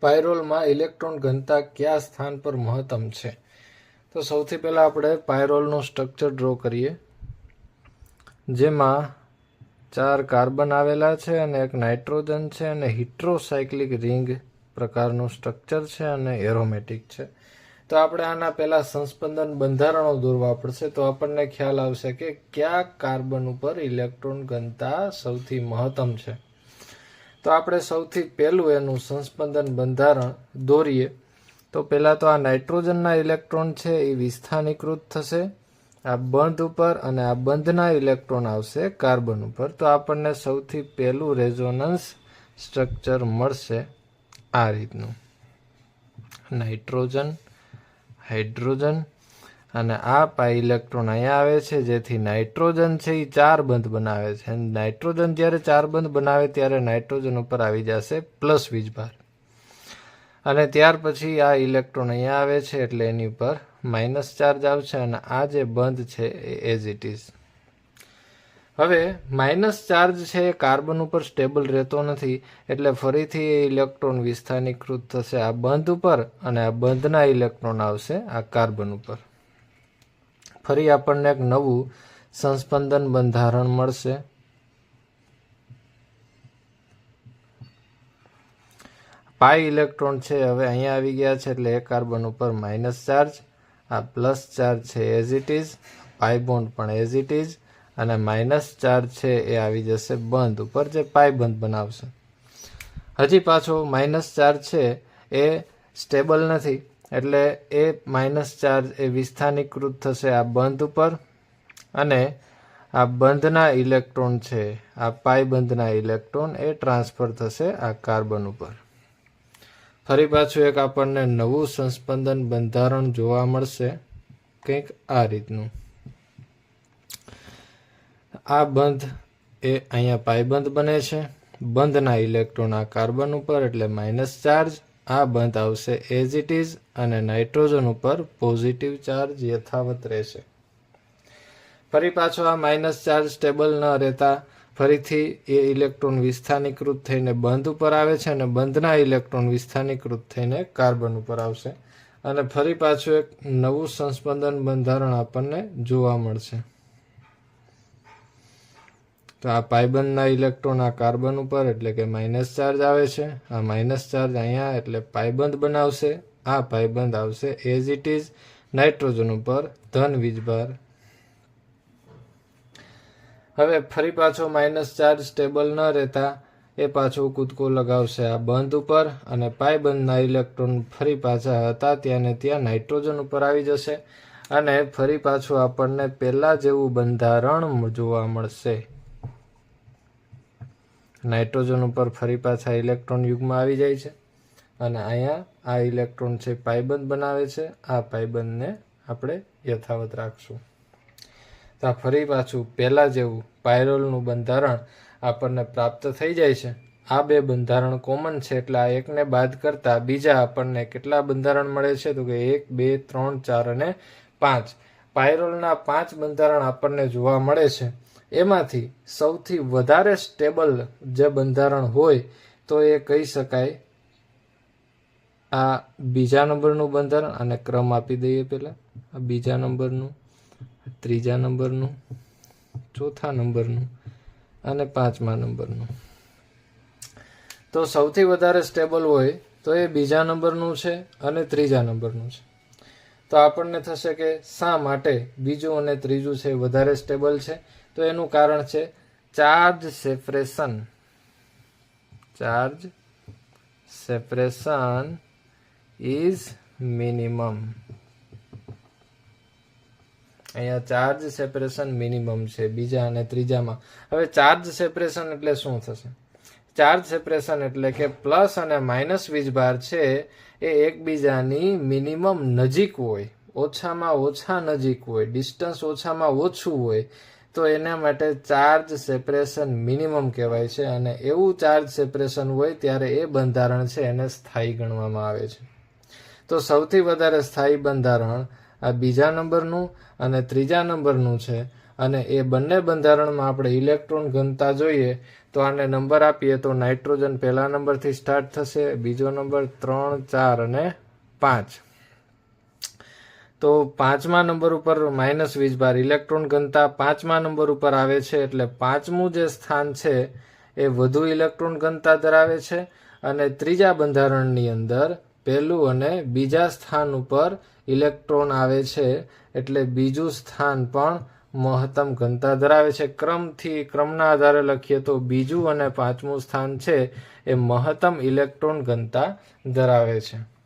પાયરોલમાં electron ઘનતા કયા સ્થાન પર મહત્તમ છે? તો સૌથી પહેલાં આપણે પાયરોલનું સ્ટ્રક્ચર ડ્રો કરીએ. જેમાં ચાર કાર્બન આવેલા છે અને એક નાઇટ્રોજન છે અને હિટ્રોસાયક્લિક રિંગ પ્રકારનું સ્ટ્રક્ચર છે અને એરોમેટિક છે. તો આપણે આના પહેલાં સંસ્પંદન બંધારણો દોરવા પડશે. તો આપણને ખ્યાલ આવશે કે કયા કાર્બન ઉપર ઇલેક્ટ્રોન ઘનતા સૌથી મહત્તમ છે? તો આપણે સૌથી પહેલું એનું સંસ્પંદન બંધારણ દોરીએ. તો પહેલાં તો આ નાઇટ્રોજનના ઇલેક્ટ્રોન છે, એ વિસ્થાનીકૃત થશે. આ બંધ ઉપર અને આ બંધના ઇલેક્ટ્રોન આવશે કાર્બન ઉપર. તો આપણને સૌથી પહેલું રેઝોનન્સ સ્ટ્રક્ચર મળશે આ રીતનું. નાઇટ્રોજન, હાઇડ્રોજન અને આ પાઈ ઇલેક્ટ્રોન અહીંયા આવે છે, જેથી નાઇટ્રોજન છે એ ચાર બંધ બનાવે છે. નાઇટ્રોજન જ્યારે ચાર બંધ બનાવે ત્યારે નાઇટ્રોજન ઉપર આવી જશે પ્લસ વીજભાર. અને ત્યાર પછી આ ઇલેક્ટ્રોન અહીંયા આવે છે, એટલે એની ઉપર માઇનસ ચાર્જ આવશે અને આ જે બંધ છે એ એઝ ઇટ ઇઝ હવે માઇનસ ચાર્જ છે એ કાર્બન ઉપર સ્ટેબલ રહેતો નથી, એટલે ફરીથી એ ઇલેક્ટ્રોન વિસ્થાનીકૃત થશે આ બંધ ઉપર અને આ બંધના ઇલેક્ટ્રોન આવશે આ કાર્બન ઉપર. ફરી આપણને એક નવું સંસ્પંદન બંધારણ મળશે. પાઈ ઇલેક્ટ્રોન છે, હવે અહીંયા આવી ગયા છે, એટલે એ કાર્બન ઉપર માઇનસ ચાર્જ, આ પ્લસ ચાર્જ છે as it is pi bond પણ એઝ ઇટ ઇઝ અને માઇનસ ચાર્જ છે એ આવી જશે બંધ ઉપર, જે પાઈ બંધ બનાવશે. હજી પાછો માઇનસ ચાર્જ છે એ સ્ટેબલ નથી. એટલે એ માઇનસ ચાર્જ એ વિસ્થાનીકૃત થશે આ બંધ ઉપર અને આ બંધના ઇલેક્ટ્રોન છે, આ પાઈ બંધના ઇલેક્ટ્રોન એ ટ્રાન્સફર થશે આ કાર્બન ઉપર. ફરી પાછું એક આપણને નવું સંસ્પંદન બંધારણ જોવા મળશે કંઈક આ રીતનું. આ બંધ એ અહીંયા પાયબંધ બને છે. બંધના ઇલેક્ટ્રોન આ કાર્બન ઉપર એટલે માઇનસ ચાર્જ આ બંધ આવશે એઝ ઇટ ઇઝ અને નાઇટ્રોજન ઉપર પોઝિટિવ ચાર્જ યથાવત રહેશે. ફરી પાછો આ માઇનસ ચાર્જ સ્ટેબલ ન રહેતા ફરીથી એ ઇલેક્ટ્રોન વિસ્થાનીકૃત થઈને બંધ ઉપર આવે છે અને બંધના ઇલેક્ટ્રોન વિસ્થાનીકૃત થઈને કાર્બન ઉપર આવશે. અને ફરી પાછું એક નવું સંસ્પંદન બંધારણ આપણને જોવા મળશે. તો આ પાયબંધના ઇલેક્ટ્રોન આ કાર્બન ઉપર એટલે કે માઇનસ ચાર્જ આવે છે. આ માઇનસ ચાર્જ અહીંયા એટલે પાયબંધ બનાવશે. આ પાયબંધ આવશે એઝ ઇટ ઇઝ નાઇટ્રોજન ઉપર ધન વીજભાર. હવે ફરી પાછો માઇનસ ચાર્જ સ્ટેબલ ન રહેતા એ પાછો કૂદકો લગાવશે આ બંધ ઉપર અને પાયબંધના ઇલેક્ટ્રોન ફરી પાછા હતા ત્યાં ને ત્યાં નાઇટ્રોજન ઉપર આવી જશે. અને ફરી પાછું આપણને પહેલાં જેવું બંધારણ જોવા મળશે. નાઇટ્રોજન ઉપર ફરી પાછા ઇલેક્ટ્રોન યુગમાં આવી જાય છે. અને અહીંયા આ ઇલેક્ટ્રોન છે, પાયબંધ બનાવે છે. આ પાયબંધને આપણે યથાવત રાખશું. તો આ ફરી પાછું પહેલાં જેવું પાયરોલનું બંધારણ આપણને પ્રાપ્ત થઈ જાય છે. આ બે બંધારણ કોમન છે, એટલે આ એકને બાદ કરતાં બીજા આપણને કેટલા બંધારણ મળે છે? તો કે એક, બે, ત્રણ, ચાર અને પાંચ. પાયરોલના પાંચ બંધારણ આપણને જોવા મળે છે. એમાંથી સૌથી વધારે સ્ટેબલ જે બંધારણ હોય તો એ કહી શકાય આ બીજા નંબરનું બંધારણ અને ક્રમ આપી દઈએ પહેલાં. આ બીજા નંબરનું ત્રીજા નંબરનું, ચોથા નંબરનું અને પાંચમા નંબરનું. તો સૌથી વધારે સ્ટેબલ હોય તો એ બીજા નંબરનું છે અને ત્રીજા નંબરનું છે. તો આપણને થશે કે શા માટે બીજું અને ત્રીજું છે વધારે સ્ટેબલ છે? તો એનું કારણ છે charge separation charge separation is minimum અહીંયા ચાર્જ સેપરેશન મિનિમમ છે બીજા અને ત્રીજામાં. હવે ચાર્જ સેપરેશન એટલે શું થશે? ચાર્જ સેપરેશન એટલે કે પ્લસ અને માઇનસ વીજભાર છે એ એકબીજાની મિનિમમ નજીક હોય, ઓછામાં ઓછા નજીક હોય, ડિસ્ટન્સ ઓછામાં ઓછું હોય, તો એના માટે ચાર્જ સેપરેશન મિનિમમ કહેવાય છે અને એવું ચાર્જ સેપરેશન હોય ત્યારે એ બંધારણ છે, એને સ્થાયી ગણવામાં આવે છે. તો સૌથી વધારે સ્થાયી બંધારણ આ બીજા નંબરનું અને ત્રીજા નંબરનું છે. અને એ બંને બંધારણમાં આપણે ઇલેક્ટ્રોન ઘનતા જોઈએ, તો આને નંબર આપીએ તો નાઇટ્રોજન પહેલા નંબરથી સ્ટાર્ટ થશે, બીજો નંબર ત્રણ, ચાર અને પાંચ. તો પાંચમા નંબર ઉપર માઇનસ વીજભાર ઇલેક્ટ્રોન ઘનતા પાંચમા નંબર ઉપર આવે છે એટલે પાંચમું જે સ્થાન છે એ વધુ ઇલેક્ટ્રોન ઘનતા ધરાવે છે અને ત્રીજા બંધારણની અંદર પહેલું અને બીજા સ્થાન ઉપર ઇલેક્ટ્રોન આવે છે એટલે બીજું સ્થાન પણ મહત્તમ ઘનતા ધરાવે છે. ક્રમથી ક્રમના આધારે લખીએ તો બીજું અને પાંચમું સ્થાન છે એ મહત્તમ ઇલેક્ટ્રોન ઘનતા ધરાવે છે.